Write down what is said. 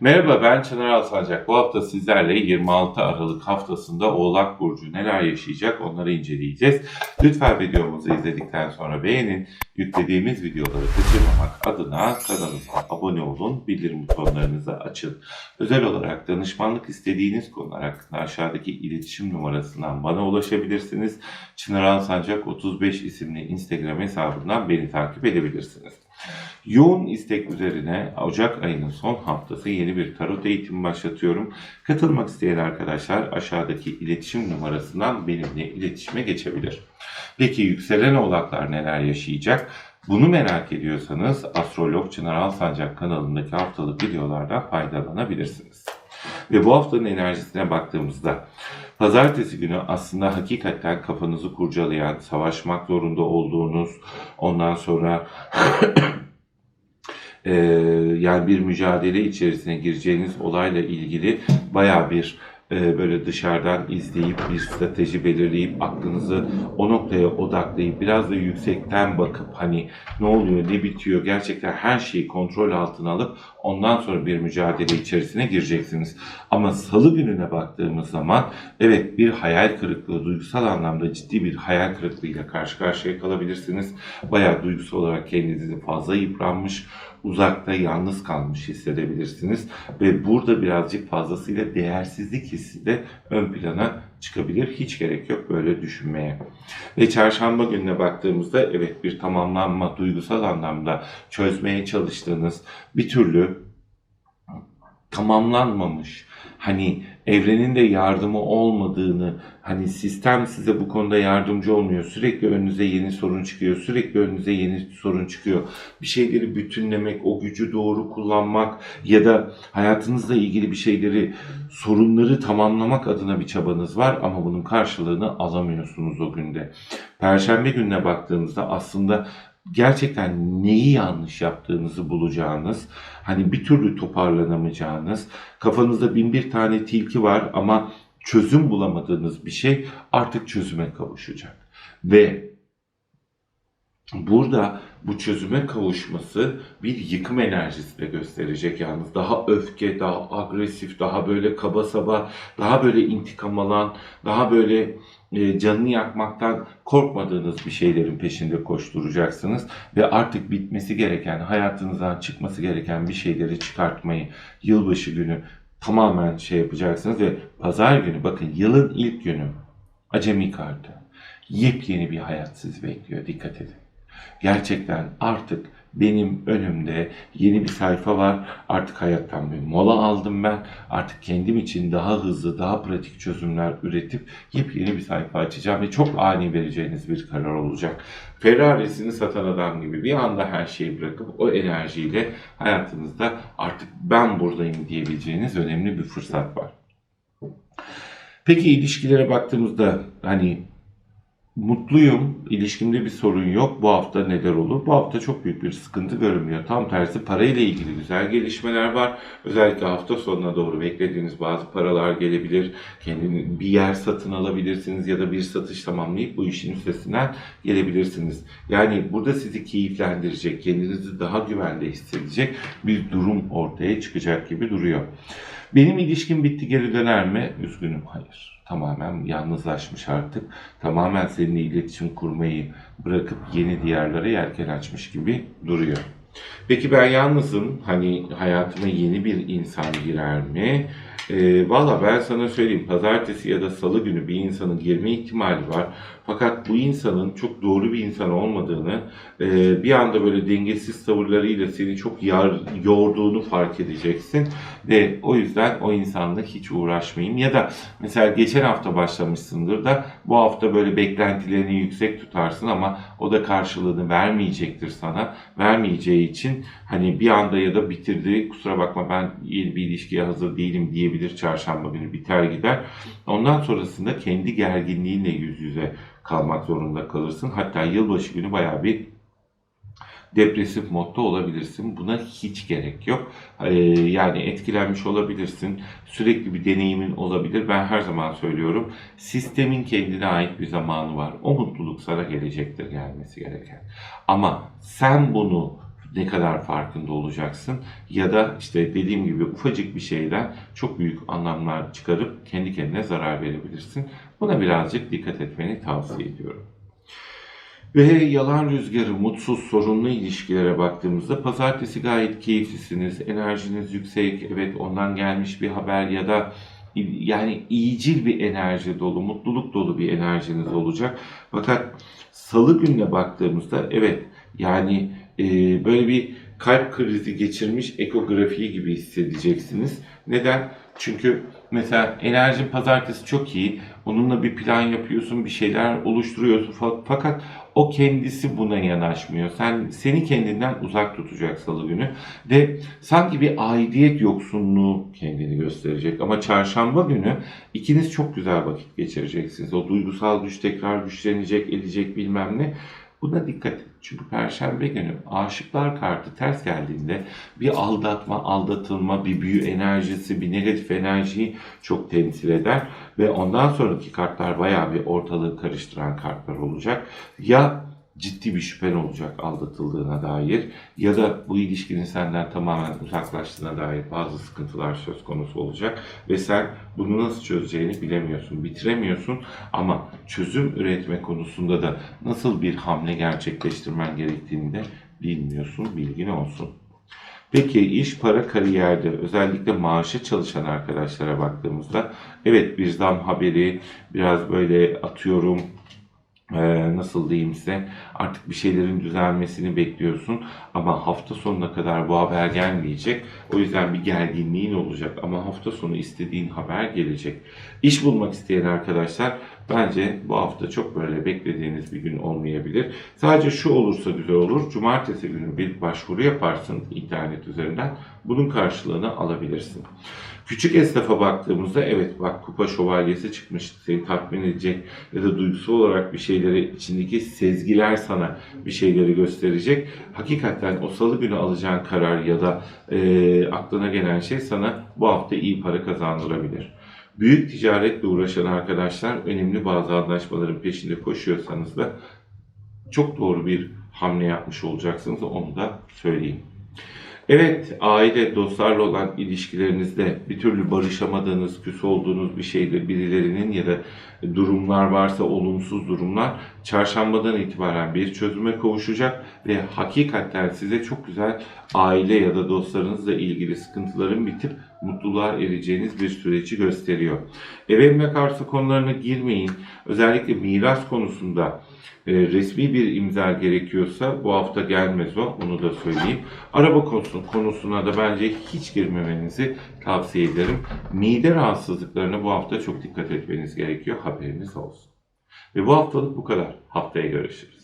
Merhaba ben Çınar Alsancak. Bu hafta sizlerle 26 Aralık haftasında Oğlak Burcu neler yaşayacak onları inceleyeceğiz. Lütfen videomuzu izledikten sonra beğenin. Yüklediğimiz videoları kaçırmamak adına kanalımıza abone olun. Bildirim butonlarınızı açın. Özel olarak danışmanlık istediğiniz konular hakkında aşağıdaki iletişim numarasından bana ulaşabilirsiniz. Çınar Alsancak 35 isimli Instagram hesabından beni takip edebilirsiniz. Yoğun istek üzerine Ocak ayının son haftası yeni bir tarot eğitimi başlatıyorum. Katılmak isteyen arkadaşlar aşağıdaki iletişim numarasından benimle iletişime geçebilir. Peki yükselen oğlaklar neler yaşayacak? Bunu merak ediyorsanız Astrolog Çınar Alsancak kanalındaki haftalık videolardan faydalanabilirsiniz. Ve bu haftanın enerjisine baktığımızda Pazartesi günü aslında hakikaten kafanızı kurcalayan, savaşmak zorunda olduğunuz, ondan sonra Ee, yani bir mücadele içerisine gireceğiniz olayla ilgili baya bir e, böyle dışarıdan izleyip bir strateji belirleyip aklınızı o noktaya odaklayıp biraz da yüksekten bakıp hani ne oluyor ne bitiyor gerçekten her şeyi kontrol altına alıp ondan sonra bir mücadele içerisine gireceksiniz. Ama salı gününe baktığımız zaman evet bir hayal kırıklığı duygusal anlamda ciddi bir hayal kırıklığıyla karşı karşıya kalabilirsiniz. Bayağı duygusal olarak kendinizi fazla yıpranmış uzakta yalnız kalmış hissedebilirsiniz ve burada birazcık fazlasıyla değersizlik hissi de ön plana çıkabilir. Hiç gerek yok böyle düşünmeye. Ve çarşamba gününe baktığımızda evet bir tamamlanma duygusal anlamda çözmeye çalıştığınız bir türlü tamamlanmamış hani evrenin de yardımı olmadığını, hani sistem size bu konuda yardımcı olmuyor. Sürekli önünüze yeni sorun çıkıyor. Sürekli önünüze yeni sorun çıkıyor. Bir şeyleri bütünlemek, o gücü doğru kullanmak ya da hayatınızla ilgili bir şeyleri, sorunları tamamlamak adına bir çabanız var ama bunun karşılığını alamıyorsunuz o günde. Perşembe gününe baktığınızda aslında gerçekten neyi yanlış yaptığınızı bulacağınız, hani bir türlü toparlanamayacağınız, kafanızda bin bir tane tilki var ama çözüm bulamadığınız bir şey artık çözüme kavuşacak. Ve Burada bu çözüme kavuşması bir yıkım enerjisi de gösterecek yalnız. Daha öfke, daha agresif, daha böyle kaba saba, daha böyle intikam alan, daha böyle e, canını yakmaktan korkmadığınız bir şeylerin peşinde koşturacaksınız. Ve artık bitmesi gereken, hayatınızdan çıkması gereken bir şeyleri çıkartmayı yılbaşı günü tamamen şey yapacaksınız. Ve pazar günü bakın yılın ilk günü acemi kartı. Yepyeni bir hayat sizi bekliyor. Dikkat edin. Gerçekten artık benim önümde yeni bir sayfa var. Artık hayattan bir mola aldım ben. Artık kendim için daha hızlı, daha pratik çözümler üretip yepyeni bir sayfa açacağım ve çok ani vereceğiniz bir karar olacak. Ferrari'sini satan adam gibi bir anda her şeyi bırakıp o enerjiyle hayatınızda artık ben buradayım diyebileceğiniz önemli bir fırsat var. Peki ilişkilere baktığımızda hani Mutluyum. İlişkimde bir sorun yok. Bu hafta neler olur? Bu hafta çok büyük bir sıkıntı görünmüyor. Tam tersi parayla ilgili güzel gelişmeler var. Özellikle hafta sonuna doğru beklediğiniz bazı paralar gelebilir. Kendini bir yer satın alabilirsiniz ya da bir satış tamamlayıp bu işin üstesinden gelebilirsiniz. Yani burada sizi keyiflendirecek, kendinizi daha güvende hissedecek bir durum ortaya çıkacak gibi duruyor. Benim ilişkim bitti geri döner mi? Üzgünüm hayır. Tamamen yalnızlaşmış artık. Tamamen seninle iletişim kurmayı bırakıp yeni diyarlara yelken açmış gibi duruyor. Peki ben yalnızım. Hani hayatıma yeni bir insan girer mi? E, Valla ben sana söyleyeyim pazartesi ya da salı günü bir insanın girme ihtimali var. Fakat bu insanın çok doğru bir insan olmadığını, e, bir anda böyle dengesiz tavırlarıyla seni çok yar, yorduğunu fark edeceksin. Ve o yüzden o insanla hiç uğraşmayayım. Ya da mesela geçen hafta başlamışsındır da bu hafta böyle beklentilerini yüksek tutarsın ama o da karşılığını vermeyecektir sana. Vermeyeceği için hani bir anda ya da bitirdi kusura bakma ben yeni bir ilişkiye hazır değilim diyebilir çarşamba günü biter gider. Ondan sonrasında kendi gerginliğinle yüz yüze kalmak zorunda kalırsın. Hatta yılbaşı günü bayağı bir depresif modda olabilirsin. Buna hiç gerek yok. Ee, yani etkilenmiş olabilirsin. Sürekli bir deneyimin olabilir. Ben her zaman söylüyorum. Sistemin kendine ait bir zamanı var. O mutluluk sana gelecektir gelmesi gereken. Ama sen bunu ne kadar farkında olacaksın ya da işte dediğim gibi ufacık bir şeyden çok büyük anlamlar çıkarıp kendi kendine zarar verebilirsin. Buna birazcık dikkat etmeni tavsiye ediyorum. Ve yalan rüzgarı, mutsuz, sorunlu ilişkilere baktığımızda pazartesi gayet keyiflisiniz, enerjiniz yüksek, evet ondan gelmiş bir haber ya da yani iyicil bir enerji dolu, mutluluk dolu bir enerjiniz olacak. Fakat salı gününe baktığımızda evet yani e, böyle bir kalp krizi geçirmiş ekografiği gibi hissedeceksiniz. Neden? Çünkü mesela enerjin pazartesi çok iyi. Onunla bir plan yapıyorsun, bir şeyler oluşturuyorsun fa- fakat o kendisi buna yanaşmıyor. Sen seni kendinden uzak tutacak salı günü ve sanki bir aidiyet yoksunluğu kendini gösterecek. Ama çarşamba günü ikiniz çok güzel vakit geçireceksiniz. O duygusal güç tekrar güçlenecek, edecek bilmem ne. Buna dikkat. Çünkü Perşembe günü aşıklar kartı ters geldiğinde bir aldatma, aldatılma, bir büyü enerjisi, bir negatif enerjiyi çok temsil eder. Ve ondan sonraki kartlar bayağı bir ortalığı karıştıran kartlar olacak. Ya ciddi bir şüphen olacak aldatıldığına dair ya da bu ilişkinin senden tamamen uzaklaştığına dair bazı sıkıntılar söz konusu olacak ve sen bunu nasıl çözeceğini bilemiyorsun, bitiremiyorsun ama çözüm üretme konusunda da nasıl bir hamle gerçekleştirmen gerektiğini de bilmiyorsun, bilgin olsun. Peki iş, para, kariyerde özellikle maaşı çalışan arkadaşlara baktığımızda evet bir zam haberi biraz böyle atıyorum ee, nasıl diyeyim size artık bir şeylerin düzelmesini bekliyorsun ama hafta sonuna kadar bu haber gelmeyecek. O yüzden bir gerginliğin olacak ama hafta sonu istediğin haber gelecek. İş bulmak isteyen arkadaşlar bence bu hafta çok böyle beklediğiniz bir gün olmayabilir. Sadece şu olursa güzel olur. Cumartesi günü bir başvuru yaparsın internet üzerinden. Bunun karşılığını alabilirsin. Küçük esnafa baktığımızda evet bak kupa şövalyesi çıkmış seni tatmin edecek ya da duygusal olarak bir şeyleri içindeki sezgiler sana bir şeyleri gösterecek. Hakikaten o salı günü alacağın karar ya da e, aklına gelen şey sana bu hafta iyi para kazandırabilir. Büyük ticaretle uğraşan arkadaşlar önemli bazı anlaşmaların peşinde koşuyorsanız da çok doğru bir hamle yapmış olacaksınız onu da söyleyeyim. Evet, aile, dostlarla olan ilişkilerinizde bir türlü barışamadığınız, küs olduğunuz bir şeyde birilerinin ya da durumlar varsa olumsuz durumlar çarşambadan itibaren bir çözüme kavuşacak ve hakikaten size çok güzel aile ya da dostlarınızla ilgili sıkıntıların bitip mutluluğa ereceğiniz bir süreci gösteriyor. Ev emlak arsa konularına girmeyin. Özellikle miras konusunda e, resmi bir imza gerekiyorsa bu hafta gelmez o. Onu da söyleyeyim. Araba konusu, konusuna da bence hiç girmemenizi tavsiye ederim. Mide rahatsızlıklarına bu hafta çok dikkat etmeniz gerekiyor. Haberiniz olsun. Ve bu haftalık bu kadar. Haftaya görüşürüz.